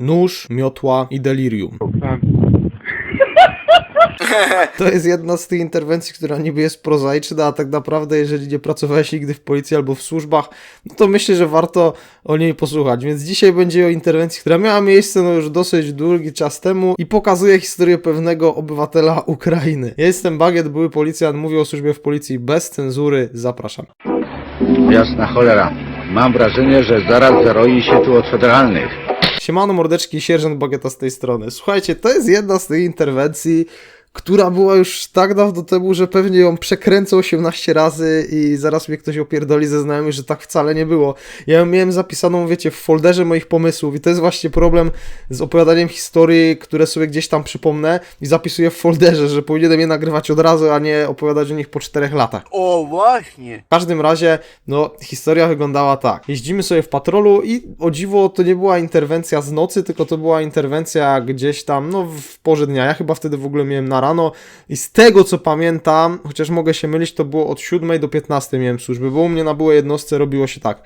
nóż, miotła i delirium. To jest jedna z tych interwencji, która niby jest prozaiczna, a tak naprawdę, jeżeli nie pracowałeś nigdy w policji albo w służbach, no to myślę, że warto o niej posłuchać. Więc dzisiaj będzie o interwencji, która miała miejsce no już dosyć długi czas temu i pokazuje historię pewnego obywatela Ukrainy. Ja jestem Bagiet, były policjant, mówię o służbie w policji bez cenzury. Zapraszam. Jasna cholera. Mam wrażenie, że zaraz zaroi się tu od federalnych. Siemano mordeczki, sierżant Bagieta z tej strony. Słuchajcie, to jest jedna z tych interwencji, która była już tak dawno temu, że pewnie ją przekręcę 18 razy i zaraz mnie ktoś opierdoli ze znajomych, że tak wcale nie było. Ja ją miałem zapisaną, wiecie, w folderze moich pomysłów i to jest właśnie problem z opowiadaniem historii, które sobie gdzieś tam przypomnę i zapisuję w folderze, że powinienem je nagrywać od razu, a nie opowiadać o nich po 4 latach. O, właśnie. W każdym razie, no, historia wyglądała tak. Jeździmy sobie w patrolu i o dziwo to nie była interwencja z nocy, tylko to była interwencja gdzieś tam, no, w porze dnia. Ja chyba wtedy w ogóle miałem na rano i z tego co pamiętam, chociaż mogę się mylić, to było od 7 do 15 miałem służby, bo u mnie na byłej jednostce robiło się tak.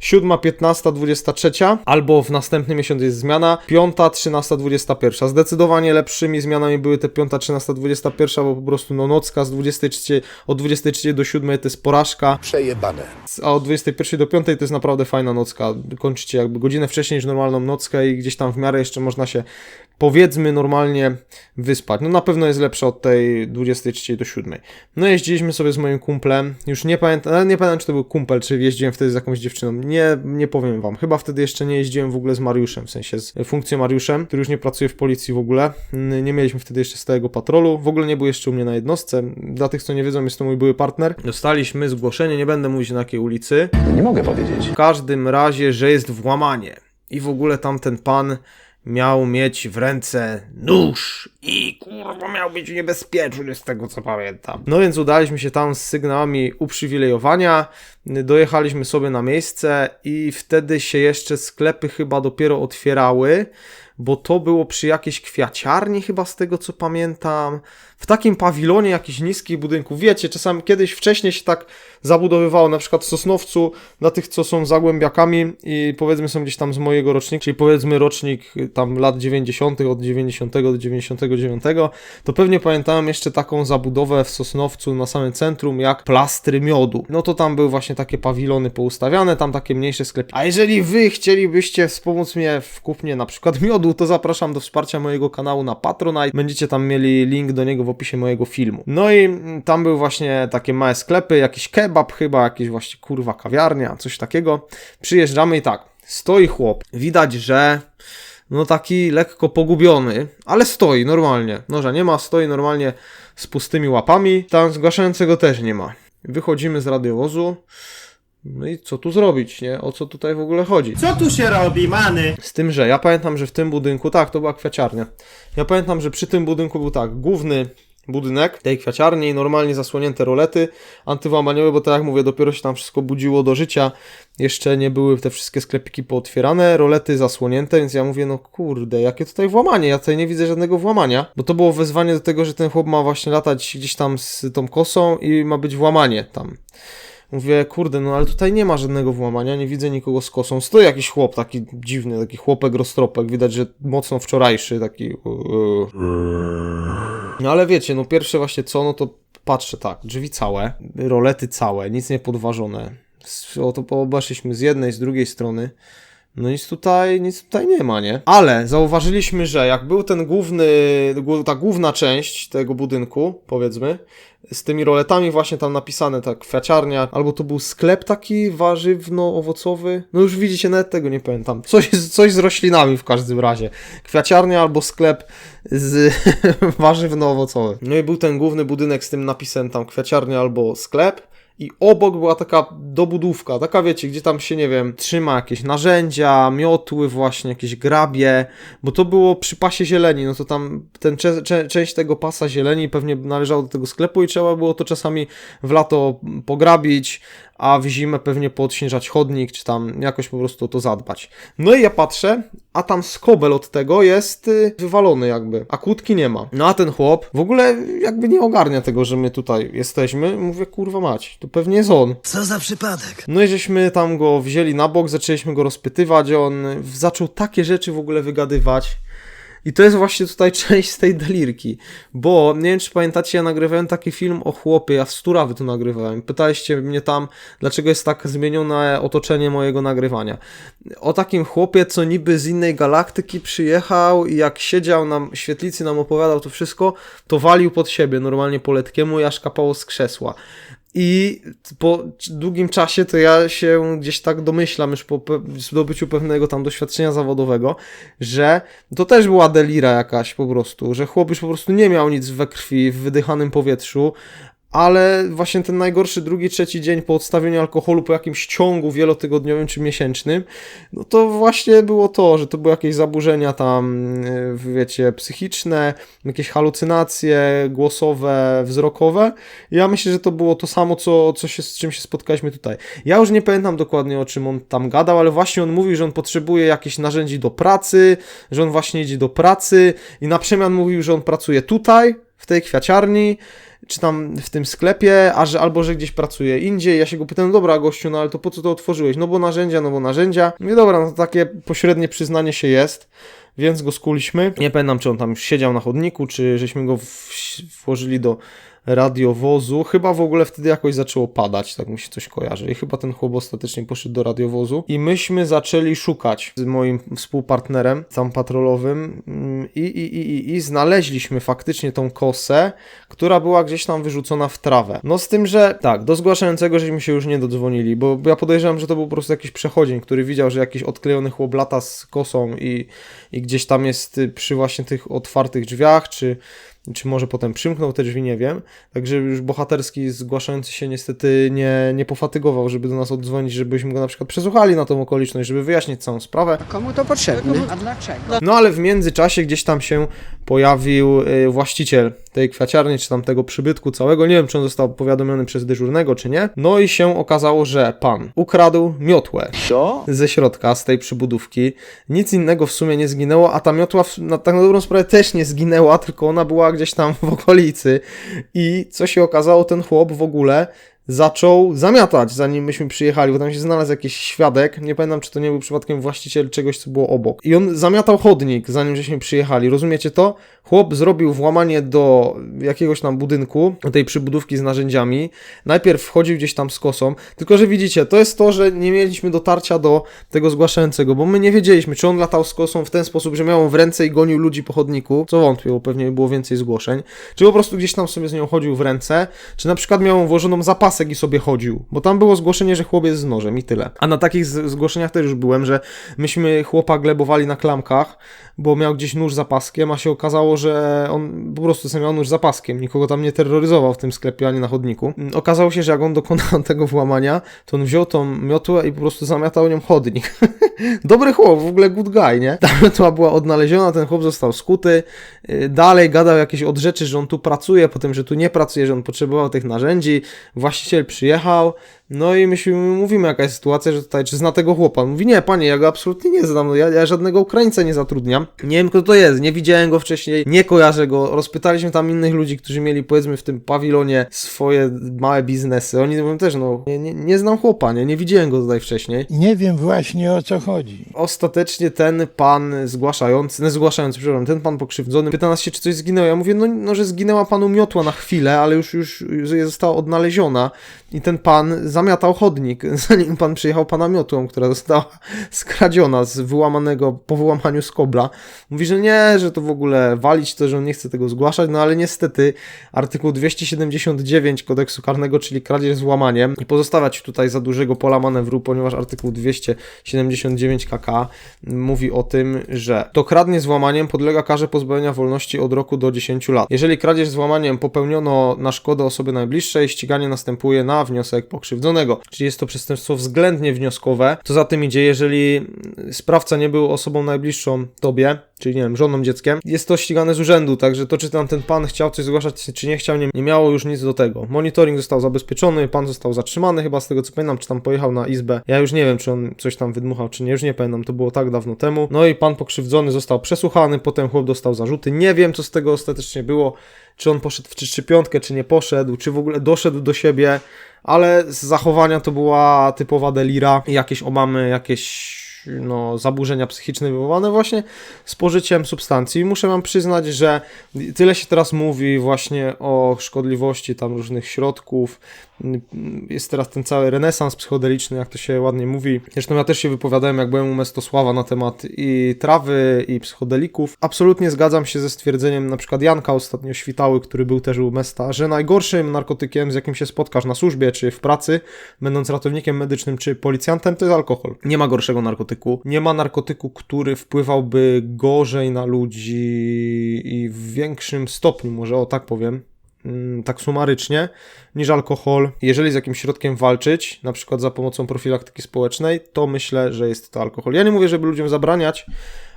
7, 15, 23, albo w następny miesiąc jest zmiana, 5, 13, 21. Zdecydowanie lepszymi zmianami były te 5, 13, 21, bo po prostu no nocka z 23, od 23 do 7 to jest porażka, Przejebane. a od 21 do 5 to jest naprawdę fajna nocka. Kończycie jakby godzinę wcześniej niż normalną nockę i gdzieś tam w miarę jeszcze można się powiedzmy normalnie wyspać. No na pewno jest lepsza od tej 23 do 7. No jeździliśmy sobie z moim kumplem, już nie pamiętam, ale nie pamiętam czy to był kumpel, czy jeździłem wtedy z jakąś dziewczyną. Nie, nie powiem wam. Chyba wtedy jeszcze nie jeździłem w ogóle z Mariuszem, w sensie z funkcjonariuszem, który już nie pracuje w policji w ogóle. Nie mieliśmy wtedy jeszcze stałego patrolu. W ogóle nie był jeszcze u mnie na jednostce. Dla tych, co nie wiedzą, jest to mój były partner. Dostaliśmy zgłoszenie, nie będę mówić na jakiej ulicy. Nie mogę powiedzieć. W każdym razie, że jest włamanie. I w ogóle tamten pan miał mieć w ręce nóż i kurwa miał być niebezpieczny z tego co pamiętam. No więc udaliśmy się tam z sygnałami uprzywilejowania, dojechaliśmy sobie na miejsce i wtedy się jeszcze sklepy chyba dopiero otwierały, bo to było przy jakiejś kwiaciarni chyba z tego co pamiętam. W takim pawilonie jakichś niskich budynków. Wiecie, czasami kiedyś wcześniej się tak zabudowywało, na przykład w Sosnowcu, dla tych, co są zagłębiakami i powiedzmy są gdzieś tam z mojego rocznika, czyli powiedzmy rocznik tam lat 90., od 90 do 99, to pewnie pamiętałem jeszcze taką zabudowę w Sosnowcu na samym centrum, jak plastry miodu. No to tam były właśnie takie pawilony poustawiane, tam takie mniejsze sklepy. A jeżeli wy chcielibyście wspomóc mnie w kupnie na przykład miodu, to zapraszam do wsparcia mojego kanału na Patronite. Będziecie tam mieli link do niego w opisie mojego filmu. No i tam były właśnie takie małe sklepy, jakiś kebab chyba, jakieś właśnie kurwa kawiarnia, coś takiego. Przyjeżdżamy i tak, stoi chłop. Widać, że no taki lekko pogubiony, ale stoi normalnie. Noża nie ma, stoi normalnie z pustymi łapami. Tam zgłaszającego też nie ma. Wychodzimy z radiowozu. No i co tu zrobić, nie? O co tutaj w ogóle chodzi? Co tu się robi, many? Z tym, że ja pamiętam, że w tym budynku, tak, to była kwiaciarnia. Ja pamiętam, że przy tym budynku był tak, główny budynek tej kwiaciarni, normalnie zasłonięte rolety antywłamaniowe, bo tak jak mówię, dopiero się tam wszystko budziło do życia. Jeszcze nie były te wszystkie sklepiki pootwierane, rolety zasłonięte, więc ja mówię, no kurde, jakie tutaj włamanie? Ja tutaj nie widzę żadnego włamania, bo to było wezwanie do tego, że ten chłop ma właśnie latać gdzieś tam z tą kosą i ma być włamanie tam. Mówię, kurde, no ale tutaj nie ma żadnego włamania, nie widzę nikogo z kosą. Stoi jakiś chłop, taki dziwny, taki chłopek roztropek, widać, że mocno wczorajszy, taki... yy. No ale wiecie, no pierwsze właśnie co, no to patrzę tak, drzwi całe, rolety całe, nic nie podważone. O to z jednej, z drugiej strony. No nic tutaj, nic tutaj nie ma, nie? Ale zauważyliśmy, że jak był ten główny, głó- ta główna część tego budynku, powiedzmy, z tymi roletami właśnie tam napisane, tak, kwiaciarnia, albo to był sklep taki warzywno-owocowy, no już widzicie, nawet tego nie pamiętam. Coś, coś z roślinami w każdym razie. Kwiaciarnia albo sklep z warzywno-owocowy. No i był ten główny budynek z tym napisem tam kwiaciarnia albo sklep. I obok była taka dobudówka, taka wiecie, gdzie tam się, nie wiem, trzyma jakieś narzędzia, miotły właśnie, jakieś grabie, bo to było przy pasie zieleni, no to tam ten część tego pasa zieleni pewnie należało do tego sklepu i trzeba było to czasami w lato pograbić, a w zimę pewnie poodśnieżać chodnik, czy tam jakoś po prostu o to zadbać. No i ja patrzę, a tam skobel od tego jest y, wywalony jakby, a kłódki nie ma. No a ten chłop w ogóle jakby nie ogarnia tego, że my tutaj jesteśmy. Mówię, kurwa mać, to pewnie jest on. Co za przypadek? No i żeśmy tam go wzięli na bok, zaczęliśmy go rozpytywać, on zaczął takie rzeczy w ogóle wygadywać. I to jest właśnie tutaj część z tej delirki, bo nie wiem czy pamiętacie, ja nagrywałem taki film o chłopie, ja z Turawy to nagrywałem. Pytaliście mnie tam, dlaczego jest tak zmienione otoczenie mojego nagrywania. O takim chłopie, co niby z innej galaktyki przyjechał i jak siedział na świetlicy, nam opowiadał to wszystko, to walił pod siebie normalnie po letkiemu i aż kapało z krzesła. I po długim czasie to ja się gdzieś tak domyślam, już po zdobyciu pewnego tam doświadczenia zawodowego, że to też była delira jakaś po prostu, że chłop już po prostu nie miał nic we krwi, w wydychanym powietrzu, ale właśnie ten najgorszy drugi, trzeci dzień po odstawieniu alkoholu, po jakimś ciągu wielotygodniowym czy miesięcznym, no to właśnie było to, że to były jakieś zaburzenia tam, yy, wiecie, psychiczne, jakieś halucynacje głosowe, wzrokowe. Ja myślę, że to było to samo, co, co się, z czym się spotkaliśmy tutaj. Ja już nie pamiętam dokładnie o czym on tam gadał, ale właśnie on mówił, że on potrzebuje jakichś narzędzi do pracy, że on właśnie idzie do pracy i na przemian mówił, że on pracuje tutaj, w tej kwiaciarni, czy tam w tym sklepie, a że, albo że gdzieś pracuje indziej. Ja się go pytam, no dobra gościu, no ale to po co to otworzyłeś? No bo narzędzia, no bo narzędzia. Mówię, dobra, no to takie pośrednie przyznanie się jest, więc go skuliśmy. Nie pamiętam, czy on tam siedział na chodniku, czy żeśmy go włożyli do radiowozu. Chyba w ogóle wtedy jakoś zaczęło padać, tak mi się coś kojarzy. I chyba ten chłop ostatecznie poszedł do radiowozu. I myśmy zaczęli szukać z moim współpartnerem, tam patrolowym mm, i, i, i, i, i znaleźliśmy faktycznie tą kosę, która była gdzieś tam wyrzucona w trawę. No z tym, że tak, do zgłaszającego żeśmy się już nie dodzwonili, bo ja podejrzewam, że to był po prostu jakiś przechodzień, który widział, że jakiś odklejony chłop lata z kosą i, i gdzieś tam jest y, przy właśnie tych otwartych drzwiach, czy czy może potem przymknął te drzwi, nie wiem. Także już bohaterski zgłaszający się niestety nie, nie pofatygował, żeby do nas oddzwonić, żebyśmy go na przykład przesłuchali na tą okoliczność, żeby wyjaśnić całą sprawę. Komu to potrzebne? A dlaczego? No ale w międzyczasie gdzieś tam się pojawił y, właściciel tej kwiaciarni, czy tam tego przybytku całego. Nie wiem, czy on został powiadomiony przez dyżurnego, czy nie. No i się okazało, że pan ukradł miotłę Co? ze środka, z tej przybudówki. Nic innego w sumie nie zginęło, a ta miotła na tak na dobrą sprawę też nie zginęła, tylko ona była gdzieś tam w okolicy. I co się okazało, ten chłop w ogóle zaczął zamiatać, zanim myśmy przyjechali, bo tam się znalazł jakiś świadek, nie pamiętam, czy to nie był przypadkiem właściciel czegoś, co było obok. I on zamiatał chodnik, zanim żeśmy przyjechali, rozumiecie to? Chłop zrobił włamanie do jakiegoś tam budynku, tej przybudówki z narzędziami, najpierw wchodził gdzieś tam z kosą, tylko że widzicie, to jest to, że nie mieliśmy dotarcia do tego zgłaszającego, bo my nie wiedzieliśmy, czy on latał z kosą w ten sposób, że miał w ręce i gonił ludzi po chodniku, co wątpię, bo pewnie było więcej zgłoszeń, czy po prostu gdzieś tam sobie z nią chodził w ręce, czy na przykład miał włożoną zapasek i sobie chodził, bo tam było zgłoszenie, że chłop jest z nożem i tyle. A na takich zgłoszeniach też już byłem, że myśmy chłopa glebowali na klamkach, bo miał gdzieś nóż za paskiem, a się okazało, że on po prostu sobie miał nóż za paskiem, nikogo tam nie terroryzował w tym sklepie ani na chodniku. Mm, Okazało się, że jak on dokonał tego włamania, to on wziął tą miotłę i po prostu zamiatał nią chodnik. Dobry chłop, w ogóle good guy, nie? Ta miotła była odnaleziona, ten chłop został skuty, yy, dalej gadał jakieś od rzeczy, że on tu pracuje, potem, że tu nie pracuje, że on potrzebował tych narzędzi, właściciel przyjechał, no i myśmy mówimy jaka jest sytuacja, że tutaj, czy zna tego chłopa? On mówi, nie, panie, ja go absolutnie nie znam, no ja, ja żadnego Ukraińca nie zatrudniam, nie wiem kto to jest, nie widziałem go wcześniej, nie kojarzę go, rozpytaliśmy tam innych ludzi, którzy mieli powiedzmy w tym pawilonie swoje małe biznesy, oni mówią też, no, nie, nie, nie znam chłopa, nie, nie widziałem go tutaj wcześniej. Nie wiem właśnie o co chodzi. Ostatecznie ten pan zgłaszający, nie zgłaszający, przepraszam, ten pan pokrzywdzony pyta nas się, czy coś zginęło. Ja mówię, no, no że zginęła panu miotła na chwilę, ale już, już została odnaleziona i ten pan zamiatał chodnik, zanim pan przyjechał pana miotłą, która została skradziona z wyłamanego, po wyłamaniu skobla. Mówi, że nie, że to w ogóle walić to, że on nie chce tego zgłaszać, no ale niestety artykuł 279 kodeksu karnego, czyli kradzież z włamaniem i pozostawiać tutaj za dużego pola manewru, ponieważ artykuł 279 KK mówi o tym, że to kradnie z włamaniem podlega karze pozbawienia wolności od roku do 10 lat. Jeżeli kradzież z włamaniem popełniono na szkodę osoby najbliższej, ściganie następuje na wniosek pokrzywdzonego. Czyli jest to przestępstwo względnie wnioskowe. Co za tym idzie, jeżeli sprawca nie był osobą najbliższą tobie, czyli nie wiem, żoną, dzieckiem, jest to ścigane z urzędu, także to czy tam ten pan chciał coś zgłaszać, czy nie chciał, nie, nie miało już nic do tego. Monitoring został zabezpieczony, pan został zatrzymany chyba z tego co pamiętam, czy tam pojechał na izbę. Ja już nie wiem, czy on coś tam wydmuchał, czy nie, już nie pamiętam, to było tak dawno temu. No i pan pokrzywdzony został przesłuchany, potem chłop dostał zarzuty. Nie wiem, co z tego ostatecznie było, czy on poszedł w czy, czy piątkę, czy nie poszedł, czy w ogóle doszedł do siebie, ale z zachowania to była typowa delira, jakieś omamy, jakieś no, zaburzenia psychiczne wywołane właśnie spożyciem substancji. Muszę wam przyznać, że tyle się teraz mówi właśnie o szkodliwości tam różnych środków. Jest teraz ten cały renesans psychodeliczny, jak to się ładnie mówi. Zresztą ja też się wypowiadałem, jak byłem u Mestosława na temat i trawy, i psychodelików. Absolutnie zgadzam się ze stwierdzeniem na przykład Janka ostatnio Świtały, który był też u Mesta, że najgorszym narkotykiem, z jakim się spotkasz na służbie, czy w pracy, będąc ratownikiem medycznym, czy policjantem, to jest alkohol. Nie ma gorszego narkotyku. Nie ma narkotyku, który wpływałby gorzej na ludzi i w większym stopniu, może o tak powiem, tak sumarycznie, niż alkohol. Jeżeli z jakimś środkiem walczyć, na przykład za pomocą profilaktyki społecznej, to myślę, że jest to alkohol. Ja nie mówię, żeby ludziom zabraniać,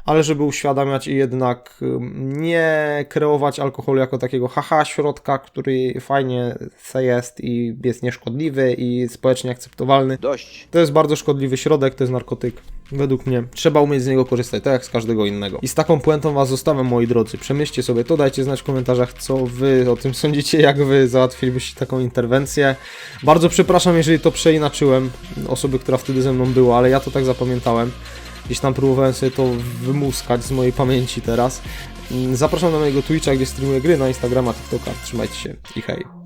ale żeby uświadamiać i jednak nie kreować alkoholu jako takiego haha środka, który fajnie se jest i jest nieszkodliwy i społecznie akceptowalny. Dość. To jest bardzo szkodliwy środek, to jest narkotyk. Według mnie. Trzeba umieć z niego korzystać, tak jak z każdego innego. I z taką puentą was zostawiam, moi drodzy. Przemyślcie sobie to, dajcie znać w komentarzach, co wy o tym sądzicie, jak wy załatwilibyście taką interwencję. Bardzo przepraszam, jeżeli to przeinaczyłem osoby, która wtedy ze mną była, ale ja to tak zapamiętałem. Gdzieś tam próbowałem sobie to wymuskać z mojej pamięci teraz. Zapraszam na mojego Twitcha, gdzie streamuję gry, na Instagrama, TikToka. Trzymajcie się i hej.